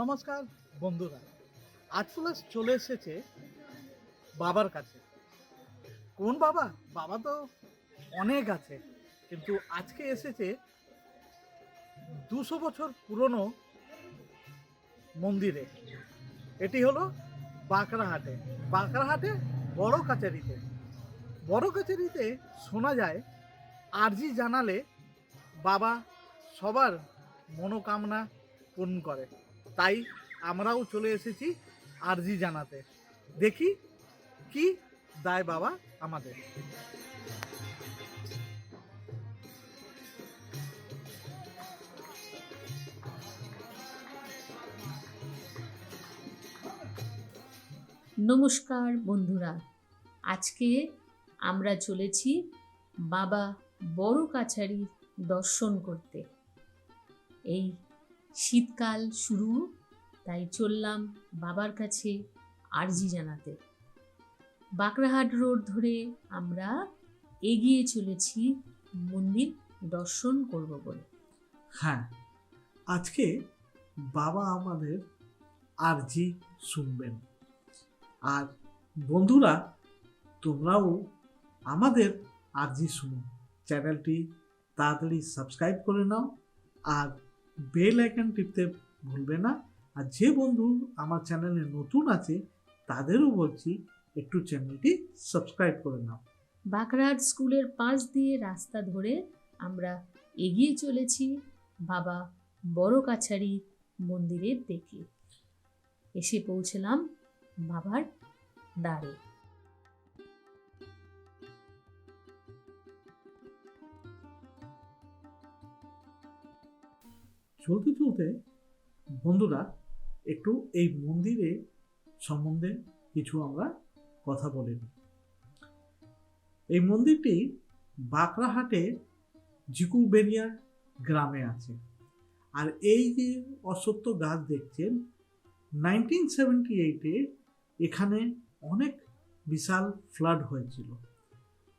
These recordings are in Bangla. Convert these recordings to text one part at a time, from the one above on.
নমস্কার, বন্ধুরা। আজফুলাস চলে এসেছে বাবার কাছে। কোন বাবা? বাবা তো অনেক আছে, কিন্তু আজকে এসেছে দুশো বছর পুরনো মন্দিরে। এটি হলো বাঁকড়াহাটে। বাঁকড়াহাটে বড় কাচারিতে। বড় কাচারিতে শোনা যায়, আরজি জানালে বাবা সবার মনোকামনা পূরণ করে। তাই আমরাও চলে এসেছি আরজি জানাতে। দেখি কি দায় বাবা আমাদের। নমস্কার বন্ধুরা, আজকে আমরা চলেছি বাবা বড় কাছারি দর্শন করতে। এই শীতকাল শুরু, তাই চললাম বাবার কাছে আরজি জানাতে। বাঁকড়াহাট রোড ধরে আমরা এগিয়ে চলেছি মন্দির দর্শন করব বলে। হ্যাঁ আজকে বাবা আমাদের আরজি শুনবেন। আর বন্ধুরা, তোমরাও আমাদের আরজি শুনো। চ্যানেলটি তাড়াতাড়ি সাবস্ক্রাইব করে নাও আর বেল আইকন টিপতে ভুলবে না। আর যে বন্ধু আমার চ্যানেলে নতুন আছে, তাদেরও বলছি, একটু চ্যানেলটি সাবস্ক্রাইব করে নাও। বাঁকড়াহাট স্কুলের পাশ দিয়ে রাস্তা ধরে আমরা এগিয়ে চলেছি বাবা বড় কাছারি মন্দিরের দিকে এসে পৌঁছলাম বাবার দ্বারে। চলতে চলতে বন্ধুরা, একটু এই মন্দিরে সম্বন্ধে কিছু আমরা কথা বলে নিই। এই মন্দিরটি বাঁকড়াহাটে জিকুবেরিয়া গ্রামে আছে। আর এই যে অশ্বত্থ গাছ দেখছেন নাইনটিন সেভেন্টি এইটে এখানে অনেক বিশাল ফ্লাড হয়েছিল।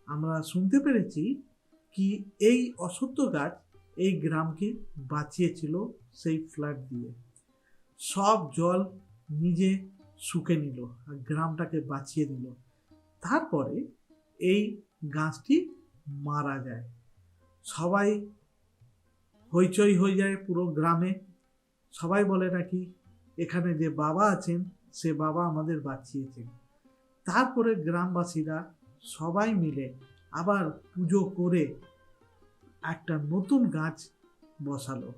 আমরা শুনতে পেরেছি কি এই অশ্বত্থ গাছ এই গ্রামকে বাঁচিয়েছিল সেই ফ্লাড দিয়ে। সব জল নিজে শুকে নিল আর গ্রামটাকে বাঁচিয়ে দিল। তারপরে এই গাছটি মারা যায়। সবাই হইচই হয়ে যায় পুরো গ্রামে। সবাই বলে নাকি, এখানে যে বাবা আছেন, সে বাবা আমাদের বাঁচিয়েছেন। তারপরে গ্রামবাসীরা সবাই মিলে আবার পুজো করে একটা নতুন গাছ বসালো।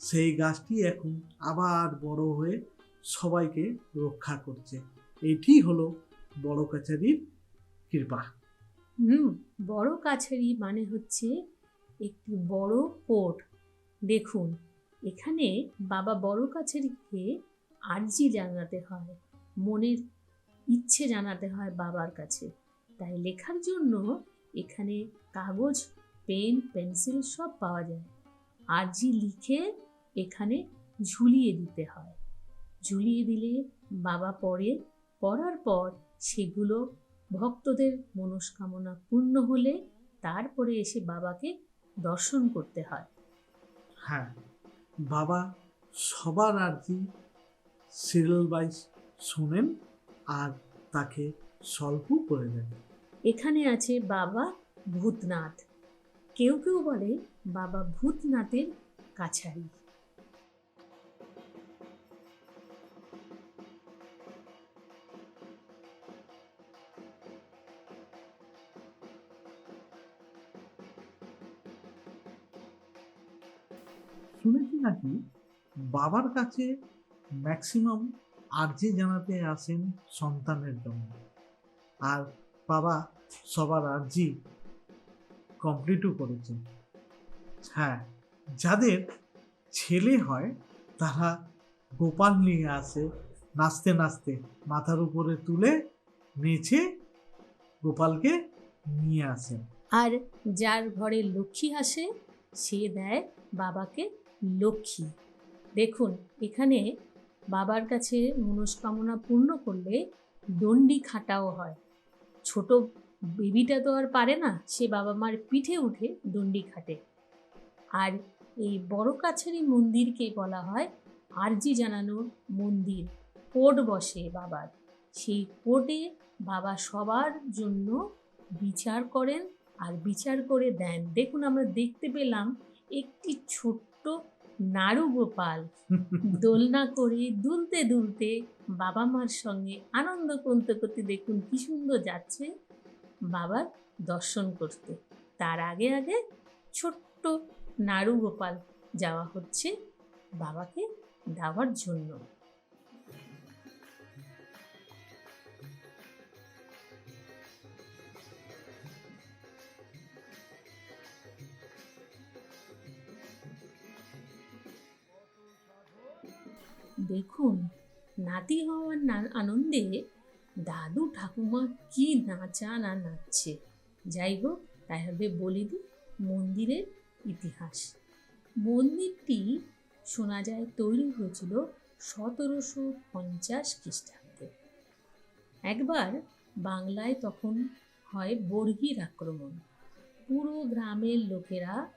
সেই গাছটি এখন আবার বড় হয়ে সবাইকে রক্ষা করছে। এটি হলো বড় কাছারির কৃপা। হুম, বড় কাছারি মানে হচ্ছে একটি বড় কোট। দেখুন, এখানে বাবা বড় কাছারিকে আর্জি জানাতে হয়, মনের ইচ্ছে জানাতে হয় বাবার কাছে। তাই লেখার জন্য এখানে কাগজ পেন পেন্সিল সব পাওয়া যায়। আর্জি লিখে এখানে ঝুলিয়ে দিতে হয়। ঝুলিয়ে দিলে বাবা পড়ে পড়ার পর সেগুলো ভক্তদের মনস্কামনা পূর্ণ হলে তারপরে এসে বাবাকে দর্শন করতে হয়। হ্যাঁ বাবা সবার আর্জি সিরিয়াল ওয়াইজ শোনেন আর তাকে সল্ভ করে দেন। এখানে আছে বাবা ভূতনাথ। কেউ কেউ বলে বাবা ভূতনাথের কাছারি। শুনেছি নাকি বাবার কাছে ম্যাক্সিমাম আর্জি জানাতে আসেন সন্তানের জন্য। আর বাবা সবার আর্জি কমপ্লিটও করেছে হ্যাঁ যাদের ছেলে হয়, তারা গোপাল নিয়ে আসে, নাচতে নাচতে মাথার উপরে তুলে নেচে গোপালকে নিয়ে আসে। আর যার ঘরে লক্ষ্মী আসে, সে দেয় বাবাকে লক্ষ্মী। দেখুন, এখানে বাবার কাছে মনস্কামনা পূর্ণ করলে দণ্ডি খাটাও হয়। ছোট বেবিটা তো আর পারে না সে বাবা মার পিঠে উঠে দণ্ডি খাটে। আর এই বড় কাছারি মন্দিরকে বলা হয় আরজি জানানোর মন্দির। কোর্ট বসে বাবার। সেই কোর্টে বাবা সবার জন্য বিচার করেন আর বিচার করে দেন। দেখুন আমরা দেখতে পেলাম একটি ছোট্ট নাড়ু গোপাল দোলনা করে দুলতে দুলতে বাবা মার সঙ্গে আনন্দ করতে করতে দেখুন কি সুন্দর যাচ্ছে। বাবার দর্শন করতে। তার আগে আগে ছোট্ট নাড়ু গোপাল যাওয়া হচ্ছে বাবাকে দেওয়ার জন্য। দেখুন, নাতি হওয়ার আনন্দে দাদু ঠাকুমা কি নাচা না নাচছে? যাই হোক তাই হবে বলে দিই মন্দিরের ইতিহাস। মন্দিরটি শোনা যায় তৈরি হয়েছিল সতেরোশো পঞ্চাশ খ্রিস্টাব্দে। একবার বাংলায় তখন হয় বর্গির আক্রমণ। পুরো গ্রামের লোকেরা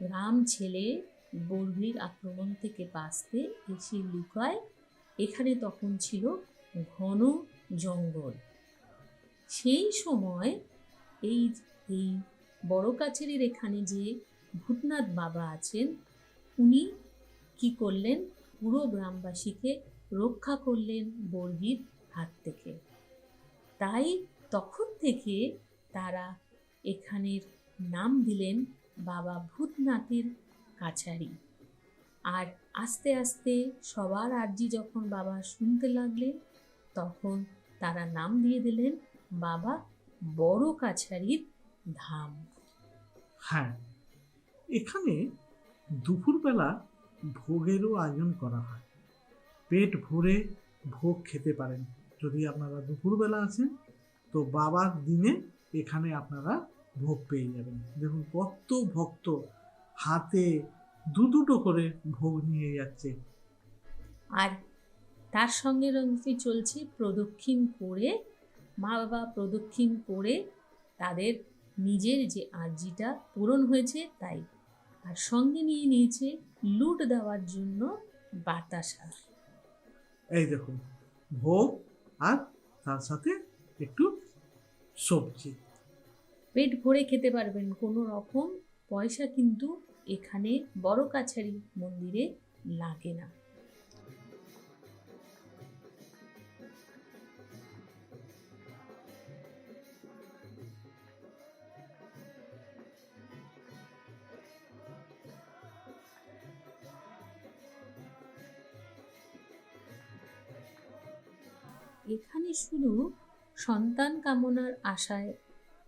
গ্রাম ছেলে বর্গির আক্রমণ থেকে বাঁচতে এসে লুকায়। এখানে তখন ছিল ঘন জঙ্গল। সেই সময় এই এই বড় কাছেরির এখানে যে ভূতনাথ বাবা আছেন, উনি কি করলেন? পুরো গ্রামবাসীকে রক্ষা করলেন বর্গির হাত থেকে। তাই তখন থেকে তারা এখানের নাম দিলেন বাবা ভূতনাথের কাছারি। আর আস্তে আস্তে সবার আর্জি যখন বাবা শুনতে লাগলেন, তখন তারা নাম দিয়ে দিলেন বাবা বড় কাছারির ধাম। হ্যাঁ এখানে দুপুরবেলা ভোগেরও আয়োজন করা হয়। পেট ভরে ভোগ খেতে পারেন। যদি আপনারা দুপুরবেলা আছেন তো বাবার দিনে এখানে আপনারা ভোগ পেয়ে যাবেন। দেখুন কত ভক্ত হাতে দু দুটো করে ভোগ নিয়ে যাচ্ছে। আর তার সঙ্গে রঙে চলছে প্রদক্ষিণ করে মা বাবা প্রদক্ষিণ করে তাদের নিজের যে আর্জিটা পূরণ হয়েছে তাই আর সঙ্গে নিয়ে নিয়েছে লুট দেওয়ার জন্য বাতাসা। এই দেখুন ভোগ আর তার সাথে একটু সবজি। পেট ভরে খেতে পারবেন কোনো রকম পয়সা কিন্তু এখানে বড় কাছারি মন্দিরে লাগে না। শুধু সন্তান কামনার আশায়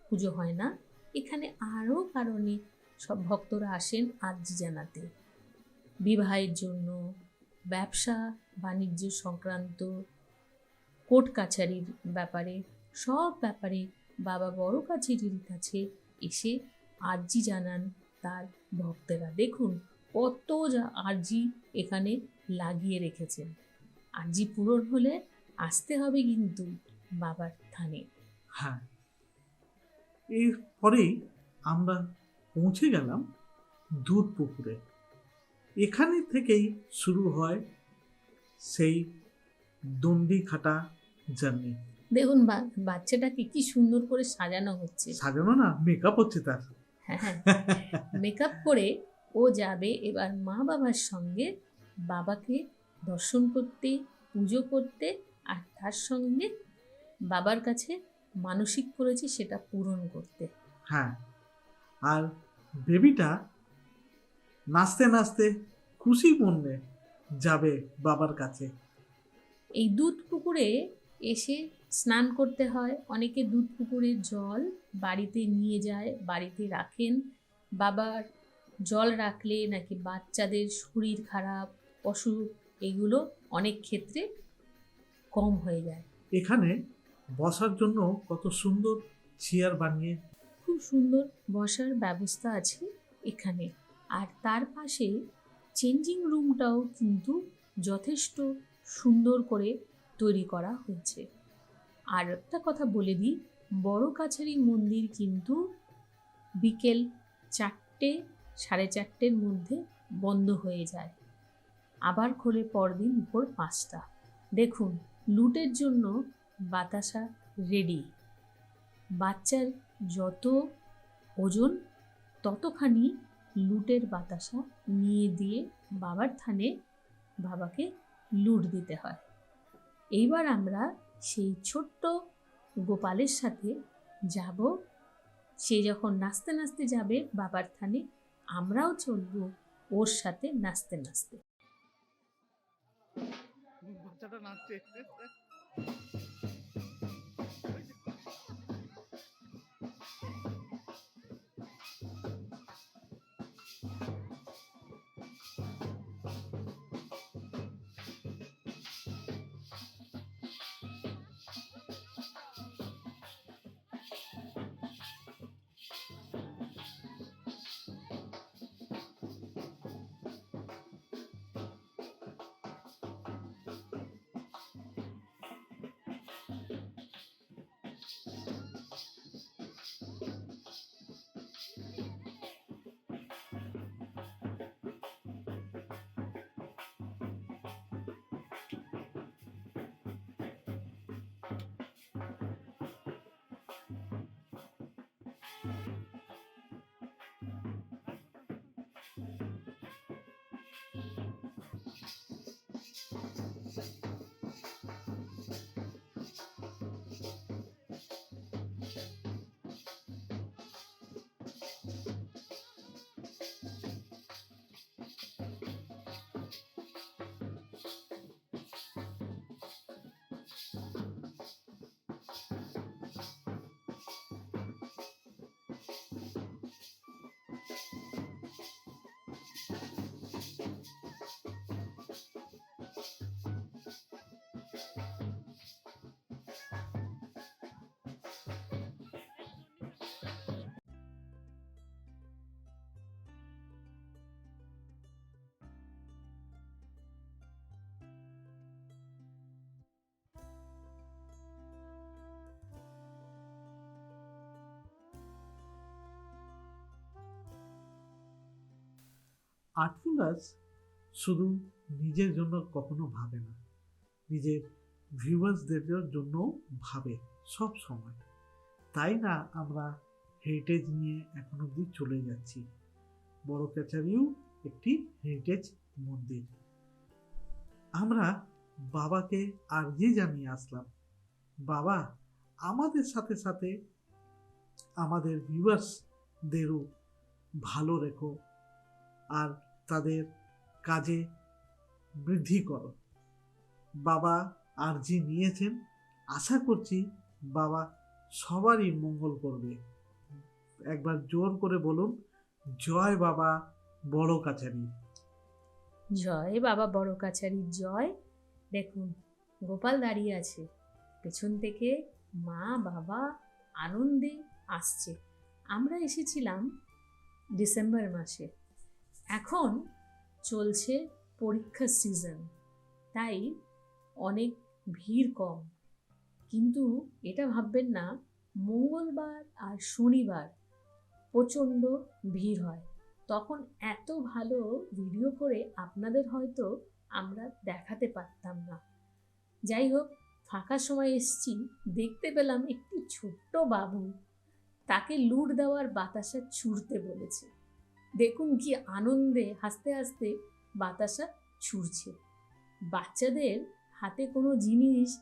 পুজো হয় না, এখানে আরও কারণে সব ভক্তরা আসেন আর্জি জানাতে। বিবাহের জন্য, ব্যবসা, বাণিজ্য সংক্রান্ত, কোর্ট কাছারির ব্যাপারে, সব ব্যাপারে বাবা বড় কাছারির কাছে এসে আর্জি জানান তার ভক্তেরা। দেখুন কত যা আর্জি এখানে লাগিয়ে রেখেছেন। আর্জি পূরণ হলে আসতে হবে কিন্তু বাবার থানে। হ্যাঁ। এরপরেই আমরা পৌঁছে গেলাম দুধ পুকুরে। এখানে থেকেই শুরু হয় সেই দণ্ডি খাটা জার্নি। দেখুন বাচ্চাটাকে কি সুন্দর করে সাজানো হচ্ছে। সাজানো না মেকআপ হচ্ছে তার। হ্যাঁ হ্যাঁ। মেকআপ করে ও যাবে এবার মা বাবার সঙ্গে বাবাকে দর্শন করতে পুজো করতে আর তার সঙ্গে বাবার কাছে মানসিক করেছে সেটা পূরণ করতে। হ্যাঁ আর বেবিটা নাচতে নাচতে খুশি মনে যাবে বাবার কাছে। এই দুধ পুকুরে এসে স্নান করতে হয় অনেকে দুধ পুকুরের জল বাড়িতে নিয়ে যায় বাড়িতে রাখেন। বাবার জল রাখলে নাকি বাচ্চাদের শরীর খারাপ অসুখ এগুলো অনেক ক্ষেত্রে কম হয়ে যায়। এখানে বসার জন্য কত সুন্দর চেয়ার বানিয়ে খুব সুন্দর বসার ব্যবস্থা আছে এখানে। আর তার পাশে চেঞ্জিং রুমটাও কিন্তু যথেষ্ট সুন্দর করে তৈরি করা হয়েছে। আর একটা কথা বলে দিই বড় কাছারি মন্দির কিন্তু বিকেল চারটে সাড়ে চারটের মধ্যে বন্ধ হয়ে যায়। আবার খোলে পরদিন ভোর পাঁচটা। দেখুন লুটের জন্য বাতাসা রেডি বাচ্চার যত ওজন, ততখানি লুটের বাতাসা নিয়ে দিয়ে বাবার থানে বাবাকে লুট দিতে হয়। এইবার আমরা সেই ছোট্ট গোপালের সাথে যাব। সে যখন নাচতে নাচতে যাবে বাবার থানে, আমরাও চলবো ওর সাথে নাচতে নাচতে। বাচ্চাটা নাচছে আর্টফুলাস শুধু নিজের জন্য কখনো ভাবে না। নিজের ভিউয়ার্সদের জন্য ভাবে সব সময়। তাই না আমরা হেরিটেজ নিয়ে এখন অবধি চলে যাচ্ছি। বড় ক্যাচারিও একটি হেরিটেজ মন্দির। আমরা বাবাকে আর্জি জানিয়ে আসলাম। বাবা, আমাদের সাথে সাথে আমাদের ভিউয়ার্সদেরও ভালো রেখো। আর তাদের কাজে বৃদ্ধি করো। বাবা আর্জি নিয়েছেন। আশা করছি বাবা সবারই মঙ্গল করবে। একবার জোর করে বলুন, জয় বাবা বড় কাছারি। জয় বাবা বড় কাছারি, জয়। দেখুন, গোপাল দাঁড়িয়ে আছে। পেছন থেকে মা, বাবা আনন্দে আসছে। আমরা এসেছিলাম ডিসেম্বর মাসে। এখন চলছে পরীক্ষার সিজন তাই অনেক ভিড় কম। কিন্তু এটা ভাববেন না, মঙ্গলবার আর শনিবার প্রচণ্ড ভিড় হয়। তখন এত ভালো ভিডিও করে আপনাদের হয়তো আমরা দেখাতে পারতাম না। যাই হোক, ফাঁকা সময় এসছি, দেখতে পেলাম একটি ছোট্ট বাবু। তাকে লুট দেওয়ার বাতাসা ছুঁড়তে বলেছে। দেখুন কি আনন্দে, হাসতে হাসতে বাতাসা ছুঁড়ছে। বাচ্চাদের হাতে কোনো জিনিস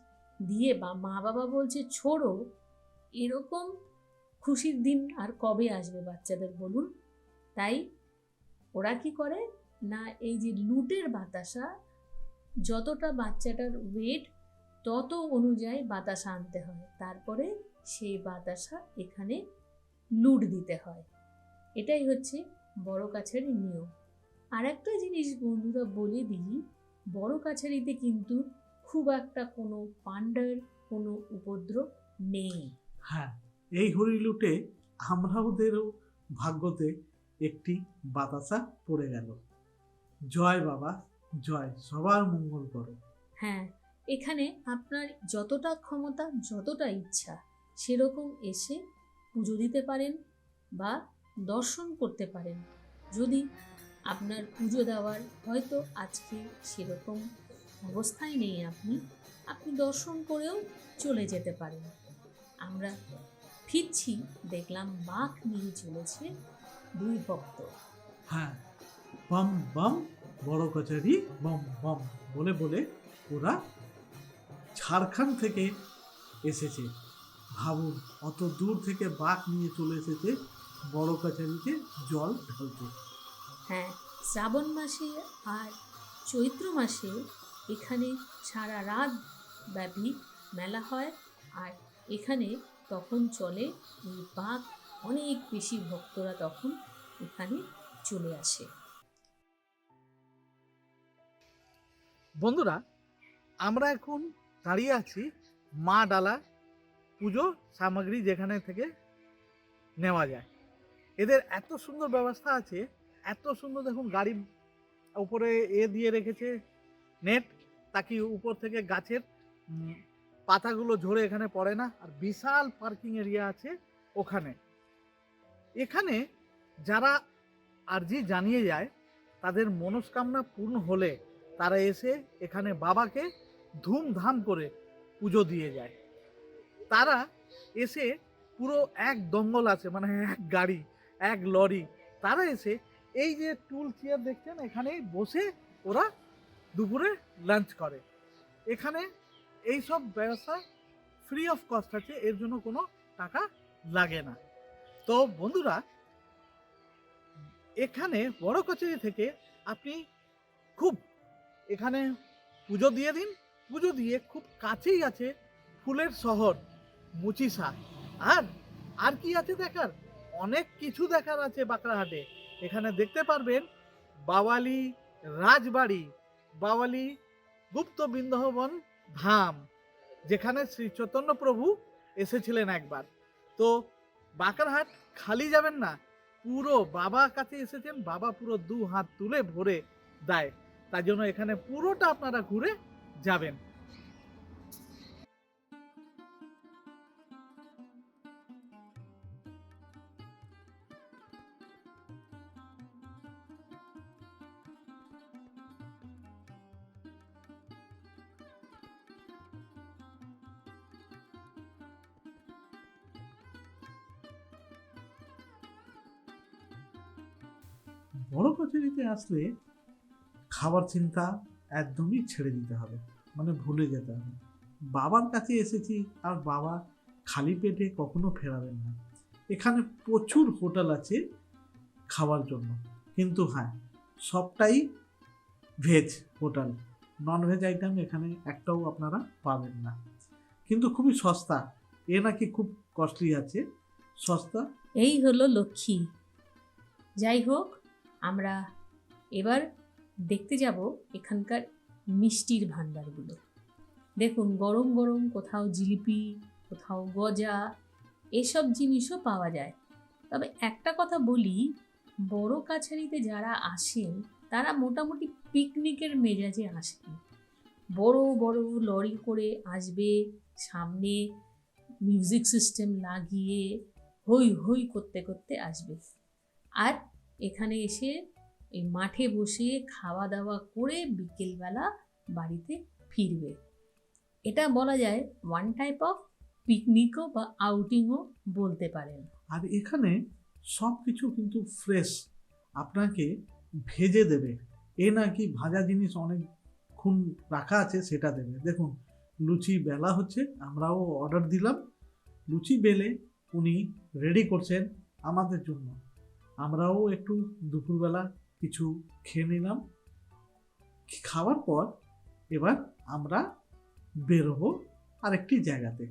দিয়ে বা মা বাবা বলছে, ছোড়ো। এরকম খুশির দিন আর কবে আসবে বাচ্চাদের বলুন? তাই ওরা কি করে? না, এই যে লুটের বাতাসা, যতটা বাচ্চাটার ওয়েট তত অনুযায়ী বাতাসা আনতে হয়। তারপরে সেই বাতাসা এখানে লুট দিতে হয়। এটাই হচ্ছে বড় কাছারির নিয়ম আর একটা জিনিস বন্ধুরা বলে দিই বড় কাছারিতে কিন্তু খুব একটা কোনো পান্ডার কোনো উপদ্রব নেই। হ্যাঁ এই হরিলুটে আমরাওদেরও ভাগ্যতে একটি বাতাসা পড়ে গেল। জয় বাবা জয় সবার মঙ্গল করো। হ্যাঁ এখানে আপনার যতটা ক্ষমতা যতটা ইচ্ছা সেরকম এসে পুজো দিতে পারেন বা দর্শন করতে পারেন। যদি আপনার পুজো দেওয়ার হয়তো আজকে সেরকম অবস্থায় নেই আপনি আপনি দর্শন করেও চলে যেতে পারেন। আমরা ফিরছি, দেখলাম বাঘ নিয়ে চলেছে দুই ভক্ত। হ্যাঁ বাম বাম, বড় কচারি, বাম বাম বলে বলে ওরা ঝাড়খণ্ড থেকে এসেছে। ভাবুন, অত দূর থেকে বাঘ নিয়ে চলে এসেছে। বড় কচারিতে জল ঢালতে। হ্যাঁ শ্রাবণ মাসে আর চৈত্র মাসে এখানে সারা রাত ব্যাপী মেলা হয় আর এখানে তখন চলে এই বাঘ। অনেক বেশি ভক্তরা তখন এখানে চলে আসে। বন্ধুরা আমরা এখন দাঁড়িয়ে আছি মা ডালা পুজো সামগ্রী যেখানে থেকে নেওয়া যায়। এদের এত সুন্দর ব্যবস্থা আছে, এত সুন্দর দেখুন গাড়ি উপরে এ দিয়ে রেখেছে নেট, তাকে উপর থেকে গাছের পাতাগুলো ঝরে এখানে পড়ে না, আর বিশাল পার্কিং এরিয়া আছে ওখানে। এখানে যারা আর্জি জানিয়ে যায়, তাদের মনস্কামনা পূর্ণ হলে তারা এসে এখানে বাবাকে ধুমধাম করে পুজো দিয়ে যায়। তারা এসে পুরো এক দঙ্গল আছে মানে এক গাড়ি এক লরি। তারা এসে এই যে টুল চেয়ার দেখছেন, এখানেই বসে ওরা দুপুরে লাঞ্চ করে। এখানে এই সব ব্যবস্থা ফ্রি অফ কস্ট আছে, এর জন্য কোনো টাকা লাগে না। তো বন্ধুরা, এখানে বড় কচুরি থেকে আপনি খুব এখানে পুজো দিয়ে দিন। পুজো দিয়ে খুব কাছেই আছে ফুলের শহর মুচিসা আর আর কি আছে দেখার? কিছু দেখার আছে বাঁকড়াহাটে। এখানে দেখতে পারবেন বাওয়ালি রাজবাড়ি, বাওয়ালি গুপ্ত বৃন্দাবন ধাম, যেখানে শ্রী চৈতন্য প্রভু এসেছিলেন একবার। তো বাঁকড়াহাট খালি যাবেন না, পুরো বাবা কাছে এসেছেন, বাবা পুরো দু হাত তুলে ভরে দেয়। তার জন্য এখানে পুরোটা আপনারা ঘুরে যাবেন। বড় আসলে খাবার চিন্তা একদমই ছেড়ে দিতে হবে। মানে ভুলে যেতে হবে। বাবার কাছে এসেছি, আর বাবা খালি পেটে কখনো ফেরাবেন না। এখানে প্রচুর হোটেল আছে খাওয়ার জন্য। কিন্তু হ্যাঁ সবটাই veg hotel. Non veg item এখানে একটাও আপনারা পাবেন না। কিন্তু খুবই সস্তা। এ নাকি খুব কস্টলি আছে। সস্তা। এই হলো লক্ষ্মী। যাই হোক আমরা এবার দেখতে যাব এখানকার মিষ্টির ভাণ্ডারগুলো। দেখুন, গরম গরম কোথাও জিলিপি, কোথাও গজা, এসব জিনিসও পাওয়া যায়। তবে একটা কথা বলি, বড় কাছারিতে যারা আসেন, তারা মোটামুটি পিকনিকের মেজাজে আসেন। বড় বড় লরি করে আসবে, সামনে মিউজিক সিস্টেম লাগিয়ে হই হই করতে করতে আসবে। আর এখানে এসে এই মাঠে বসে খাওয়া দাওয়া করে বিকেলবেলা বাড়িতে ফিরবে। এটা বলা যায় ওয়ান টাইপ অফ পিকনিকও বা আউটিংও বলতে পারেন। আর এখানে সব কিছু কিন্তু ফ্রেশ আপনাকে ভেজে দেবে। এ নাকি ভাজা জিনিস অনেকক্ষণ রাখা আছে সেটা দেবে। দেখুন, লুচি বেলা হচ্ছে, আমরাও অর্ডার দিলাম। লুচি বেলে উনি রেডি করছেন আমাদের জন্য। আমরাও একটু দুপুরবেলা কিছু খেয়ে নিলাম। খাওয়ার পর এবার আমরা বেরোবো আরেকটি জায়গাতে।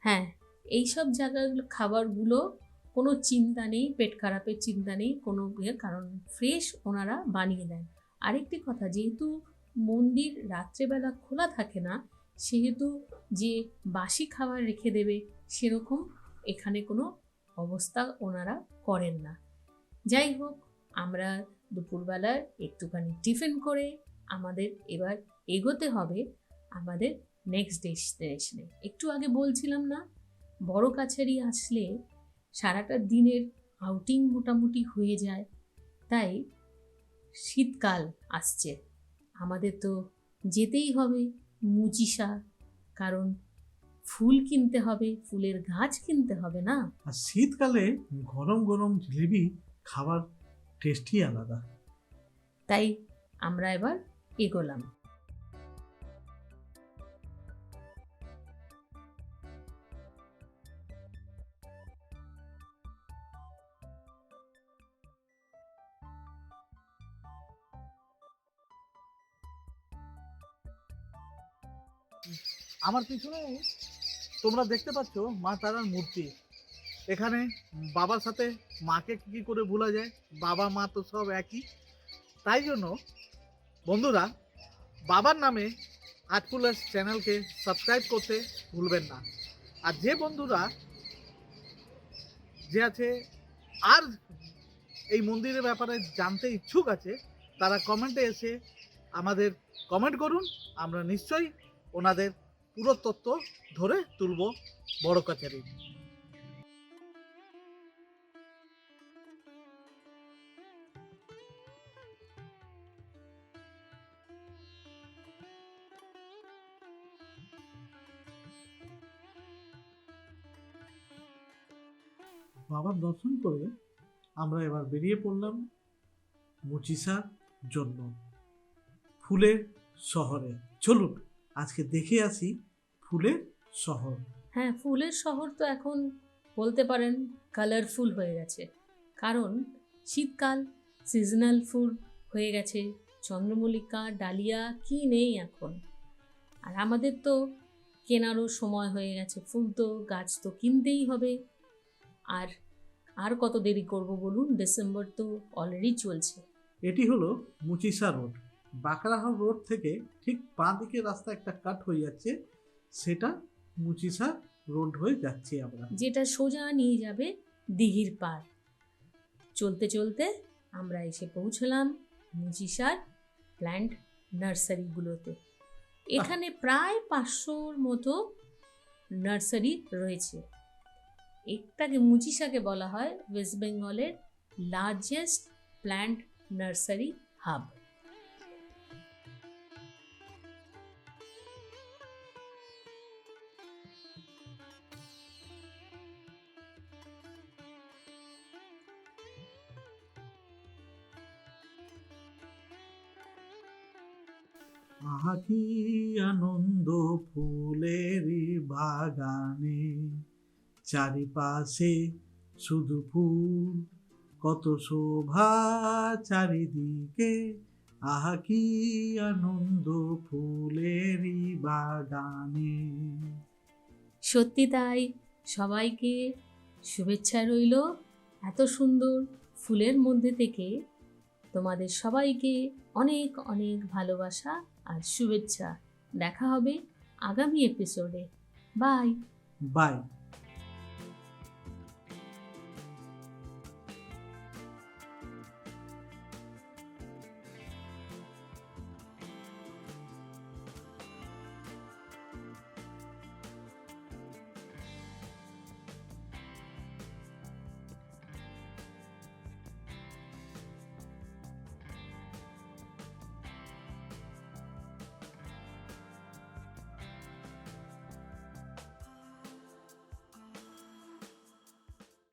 হ্যাঁ এই সব জায়গাগুলো খাবারগুলো কোনো চিন্তা নেই, পেট খারাপের চিন্তা নেই, কোনো ইয়ে কারণ ফ্রেশ ওনারা বানিয়ে দেন। আরেকটি কথা, যেহেতু মন্দির রাত্রেবেলা খোলা থাকে না, সেহেতু যে বাসি খাবার রেখে দেবে সেরকম এখানে কোনো অবস্থা ওনারা করেন না। যাই হোক, আমরা দুপুরবেলার একটুখানি টিফিন করে আমাদের এবার এগোতে হবে, আমাদের নেক্সট ডেস্টিনেশনে একটু আগে বলছিলাম না, বড় কাছারি আসলে সারাটা দিনের আউটিং মোটামুটি হয়ে যায়, তাই শীতকাল আসছে। আমাদের তো যেতেই হবে মুচিসা কারণ ফুল কিনতে হবে ফুলের গাছ কিনতে হবে না? আর শীতকালে গরম গরম জিলিপি খাবার টেস্টই আলাদা। তাই আমরা এবার এগোলাম। আমার পিছনে তোমরা দেখতে পাচ্ছ মা তারার মূর্তি। এখানে বাবার সাথে মাকে কি কি করে ভোলা যায়, বাবা, মা তো সব একই। তাই জন্য বন্ধুরা, বাবার নামে আটকুলাস চ্যানেলকে সাবস্ক্রাইব করতে ভুলবেন না। আর যে বন্ধুরা যে আছে, আর এই মন্দিরের ব্যাপারে জানতে ইচ্ছুক আছে, তারা কমেন্টে এসে আমাদের কমেন্ট করুন। আমরা নিশ্চয়ই ওনাদের পুরো তথ্য ধরে তুলব বড় কাছারি বাবার দর্শন করে আমরা এবার বেরিয়ে পড়লাম মুচিসার জন্য ফুলের শহরে। চলুন, আজকে দেখে আসি ফুলের শহর। হ্যাঁ ফুলের শহর তো এখন বলতে পারেন কালারফুল হয়ে গেছে। কারণ শীতকাল সিজনাল ফুল হয়ে গেছে চন্দ্রমল্লিকা ডালিয়া কি নেই এখন? আর আমাদের তো কেনারও সময় হয়ে গেছে ফুল তো গাছ তো কিনতেই হবে। আর আর কত দেরি করব বলুন? ডিসেম্বর তো অলরেডি চলছে। এটি হলো মুচিসা রোড। বাঁকড়াহাট রোড থেকে ঠিক বাঁ দিকে রাস্তা একটা কাট হয়ে যাচ্ছে সেটা মুচিসা রোড হয়ে যাচ্ছি আমরা। যেটা সোজা নিয়ে যাবে দিঘির পার চলতে চলতে আমরা এসে পৌঁছলাম মুচিসার প্ল্যান্ট নার্সারিগুলোতে। এখানে প্রায় পাঁচশোর মতো নার্সারি রয়েছে। একটাকে মুচিসাকে বলা হয়, ওয়েস্ট বেঙ্গলের লার্জেস্ট প্ল্যান্ট নার্সারি হাব আহা আনন্দ ফুলেরই বাগানে। চারিপাশে শুধু ফুল, কত শোভা চারিদিকে। আহা কি আনন্দ ফুলের বাগানে। সত্যি তাই, সবাইকে শুভেচ্ছা রইল এত সুন্দর ফুলের মধ্যে থেকে। তোমাদের সবাইকে অনেক অনেক ভালোবাসা। আর শুভেচ্ছা। দেখা হবে আগামী এপিসোডে বাই বাই